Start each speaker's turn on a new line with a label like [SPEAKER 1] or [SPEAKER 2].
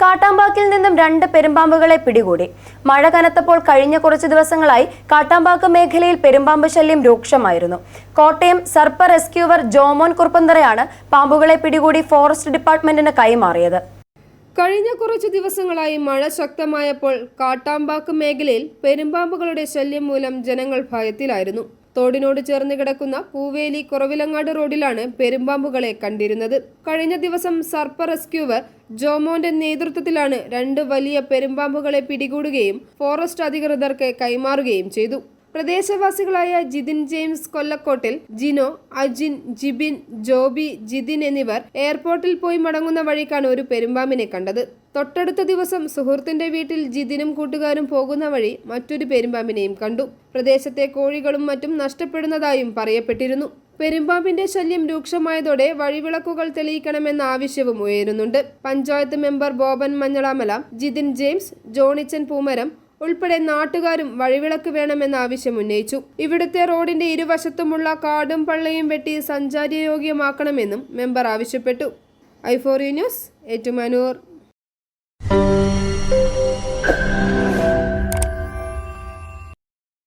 [SPEAKER 1] കാട്ടാമ്പാക്കിൽ നിന്നും രണ്ട് പെരുമ്പാമ്പുകളെ പിടികൂടി. മഴ കനത്തപ്പോൾ കഴിഞ്ഞ കുറച്ച് ദിവസങ്ങളായി കാട്ടാമ്പാക്ക് മേഖലയിൽ പെരുമ്പാമ്പ് ശല്യം രൂക്ഷമായിരുന്നു. കോട്ടയം സർപ്പ റെസ്ക്യൂവർ ജോമോൻ കുറുപ്പന്തറയാണ് പാമ്പുകളെ പിടികൂടി ഫോറസ്റ്റ് ഡിപ്പാർട്ട്മെന്റിന് കൈമാറിയത്.
[SPEAKER 2] കഴിഞ്ഞ കുറച്ച് ദിവസങ്ങളായി മഴ ശക്തമായപ്പോൾ കാട്ടാമ്പാക്ക് മേഖലയിൽ പെരുമ്പാമ്പുകളുടെ ശല്യം മൂലം ജനങ്ങൾ ഭയത്തിലായിരുന്നു. തോടിനോട് ചേർന്ന് കിടക്കുന്ന പൂവേലി കുറവിലങ്ങാട് റോഡിലാണ് പെരുമ്പാമ്പുകളെ കണ്ടിരുന്നത്. കഴിഞ്ഞ ദിവസം സർപ്പ റെസ്ക്യൂവർ ജോമോന്റെ നേതൃത്വത്തിലാണ് രണ്ട് വലിയ പെരുമ്പാമ്പുകളെ പിടികൂടുകയും ഫോറസ്റ്റ് അധികൃതർക്ക് കൈമാറുകയും ചെയ്തു. പ്രദേശവാസികളായ ജിതിൻ ജെയിംസ് കൊല്ലക്കോട്ടിൽ ജിനോ അജിൻ ജിബിൻ ജോബി ജിതിൻ എന്നിവർ എയർപോർട്ടിൽ പോയി മടങ്ങുന്ന വഴിക്കാണ് ഒരു പെരുമ്പാമ്പിനെ കണ്ടത്. തൊട്ടടുത്ത ദിവസം സുഹൃത്തിന്റെ വീട്ടിൽ ജിതിനും കൂട്ടുകാരും പോകുന്ന വഴി മറ്റൊരു പെരുമ്പാമ്പിനെയും കണ്ടു. പ്രദേശത്തെ കോഴികളും മറ്റും നഷ്ടപ്പെടുന്നതായും പറയപ്പെട്ടിരുന്നു. പെരുമ്പാമ്പിന്റെ ശല്യം രൂക്ഷമായതോടെ വഴിവിളക്കുകൾ തെളിയിക്കണമെന്ന ആവശ്യവും ഉയരുന്നുണ്ട്. പഞ്ചായത്ത് മെമ്പർ ബോബൻ മഞ്ഞളാമല ജിതിൻ ജെയിംസ് ജോണിച്ചൻ പൂമരം ഉൾപ്പെടെ നാട്ടുകാരും വഴിവിളക്ക് വേണമെന്ന ആവശ്യം ഉന്നയിച്ചു. ഇവിടുത്തെ റോഡിന്റെ ഇരുവശത്തുമുള്ള കാടും പള്ളയും വെട്ടി സഞ്ചാരയോഗ്യമാക്കണമെന്നും മെമ്പർ ആവശ്യപ്പെട്ടു. ഐഫോറി ന്യൂസ് ഏറ്റുമാനൂർ.